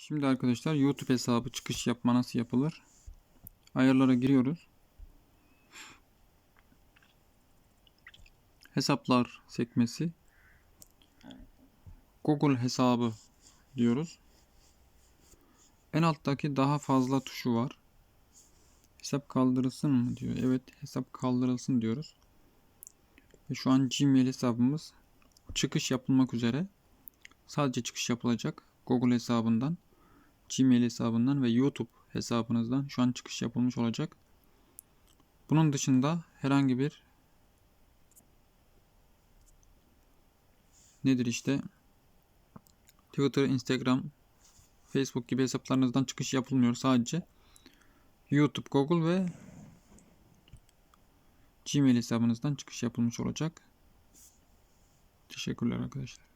Şimdi arkadaşlar YouTube hesabı çıkış yapma nasıl yapılır? Ayarlara giriyoruz. Hesaplar sekmesi. Google hesabı diyoruz. En alttaki daha fazla tuşu var. Hesap kaldırılsın mı diyor. Evet hesap kaldırılsın diyoruz. Ve şu an Gmail hesabımız çıkış yapılmak üzere. Sadece çıkış yapılacak. Google hesabından, Gmail hesabından ve YouTube hesabınızdan şu an çıkış yapılmış olacak. Bunun dışında herhangi bir nedir işte Twitter, Instagram, Facebook gibi hesaplarınızdan çıkış yapılmıyor. Sadece YouTube, Google ve Gmail hesabınızdan çıkış yapılmış olacak. Teşekkürler arkadaşlar.